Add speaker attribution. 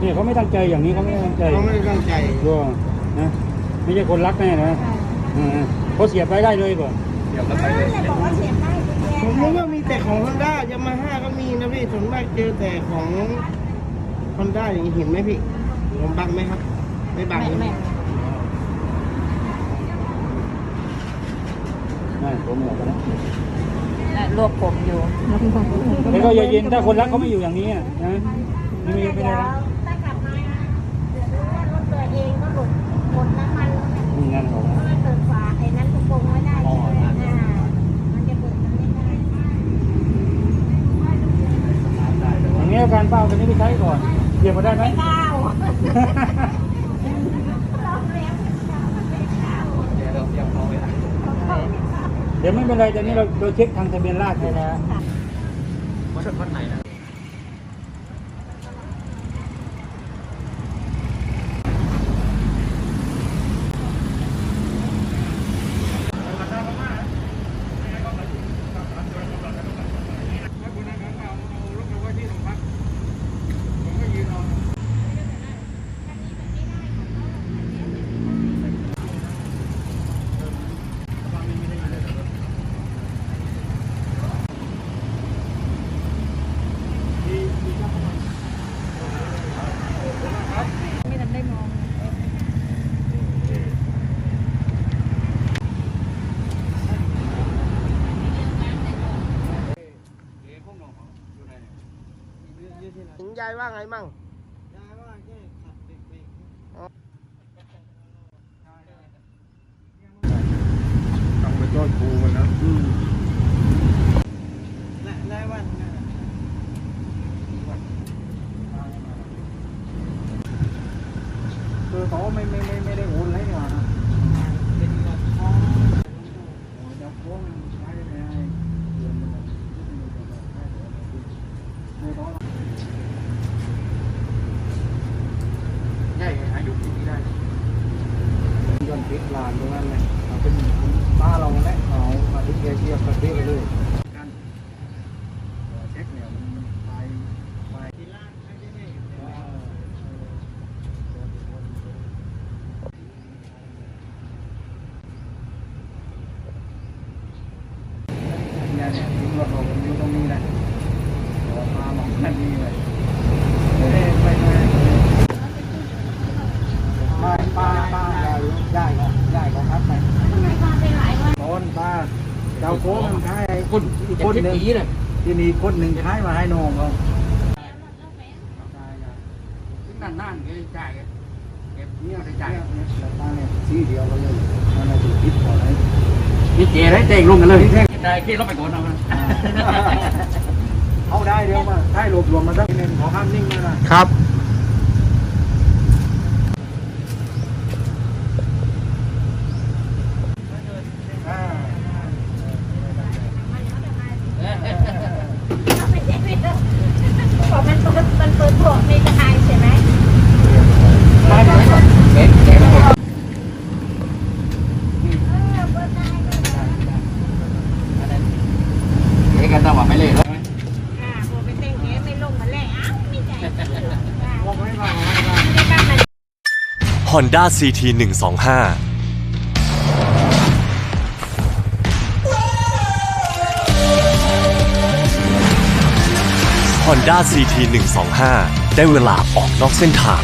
Speaker 1: เนี่ยเขาไม่ตั้งใจอย่างนี้เขาไม่ได้ตั้งใจ
Speaker 2: เขาไม่ได้ตั้งใจ
Speaker 1: ก็นะไม่ใช่คนรักแน่นะเออเขาเสียบไปได้เลยก่อน
Speaker 3: เดี๋ยวเราไปเลย
Speaker 4: บอกว่าเสียบได้กุญแจ
Speaker 2: ผมรู้ว่ามีแต่ของฮอนด้ายามาฮ่าก็มีนะพี่ส่วนมากเจอแต่ของฮอนด้าอย่างนี้เห็นไหมพี่ผมบังไหมครับ ไม่บัง
Speaker 4: ไม่
Speaker 2: ใช่ไหม
Speaker 4: ไม่
Speaker 1: ไม่ผมบอกแล้ว
Speaker 4: น่ะรวบผมอยู่
Speaker 1: แล้วก็อย่าเย็นถ้าคนรักเขาไม่อยู่อย่างนี้อะนะนี่ไม่ไม่ได้นะ
Speaker 4: ถ้ากลับมาเดี๋ยวรู้ว่ารถตัวเองก็หลุ ดหมดน้ำมันแล้วเนี่ย
Speaker 1: นี่นั่นของ
Speaker 4: เพราะมันเปิดฝาไอ้นั้นกระโปรงไม่ได้ใช่ไหมอ่ามันจะเปิดมันไม่ได้
Speaker 1: อย่างนี้อาการเป้ากันนี้ไปใช้ก่อนเสียบมาได้ไหม
Speaker 4: ไม่เข้าเราเรียกไม่เข้า
Speaker 3: เดี๋ยวเราเตรียมพร้อมไว้นะ
Speaker 1: เดี๋ยวไม่เป็นไรตอนนี้เราเราเช็คทางทะเบียนราษฎร์ไปแล้ว
Speaker 3: วัดวัดไหนนะ
Speaker 2: ยายว่าไงมั่ง
Speaker 3: ต้องไปโทษครูมันนะ
Speaker 2: และได้ว่า
Speaker 1: คือเขาไม่ไม่ไม่ไม่ได้โอนอะไรนี่หว่านะเดี๋ยวโค้งใช้ไม่ได้เดือนหนึ่งไม่ต้อง
Speaker 3: ใช่ อายุที่นี่ได้
Speaker 1: ย้อนพิษลานตรงนั้นเลยเอาเป็นป้าเราแหละเอามาทิ้งแกเชียบประเทศไปเลย
Speaker 3: กันเช็คเนี่ยมันไปไป
Speaker 1: เนี่ยเนี่ยทิ้งรถเราอยู่ตรงนี้แหละขอพาหมองนั่นนี่เลยไม่ได้ไปไหนป้าป้าป้ายายยายของยายของครับไป
Speaker 4: ทำไมมาเป็นหลายวัน
Speaker 1: ตอนป้าเจ้า โค้งมันขายให้คนอีกคนหนึ่งที่นี่คนหนึ่งขายมาให้น้องเขา
Speaker 3: นั่นนั่นก็จ่ายเก็บ
Speaker 1: เนี่
Speaker 3: เลย
Speaker 1: จ่า
Speaker 3: จ่าย
Speaker 1: เนี่ยแล้วป้าเนี่ยที่เดียวกันเลยมันน่าจะคิดก่อนเลย
Speaker 3: พี่เจได้เตะลงกันเลยได้ขี้เราไปก่อนเอา
Speaker 1: เอาได้เดี๋ยวมาได้รวบรวมมาสักนิดนึงขอห้ามนิ่งมานะครับ อ่า
Speaker 4: เอาไปเช็คไปเถอะบอกมันเปิดมันเปิดโหมดในกระทายใช่ไหม
Speaker 3: ได้ไหมเก็บเก็บ
Speaker 4: เออเปิดได้เปิดได้
Speaker 3: เก็บกันตาว่าไม่เลยเลย
Speaker 4: อ่าพอไปเต้นเไปลงมาแล้วอ้าวไม่ใจอ่า
Speaker 1: บอกไม่ว่า
Speaker 4: ไม่ได้างมัน
Speaker 5: Honda CT 125 Honda CT 125ได้เวลาออกนอกเส้นทาง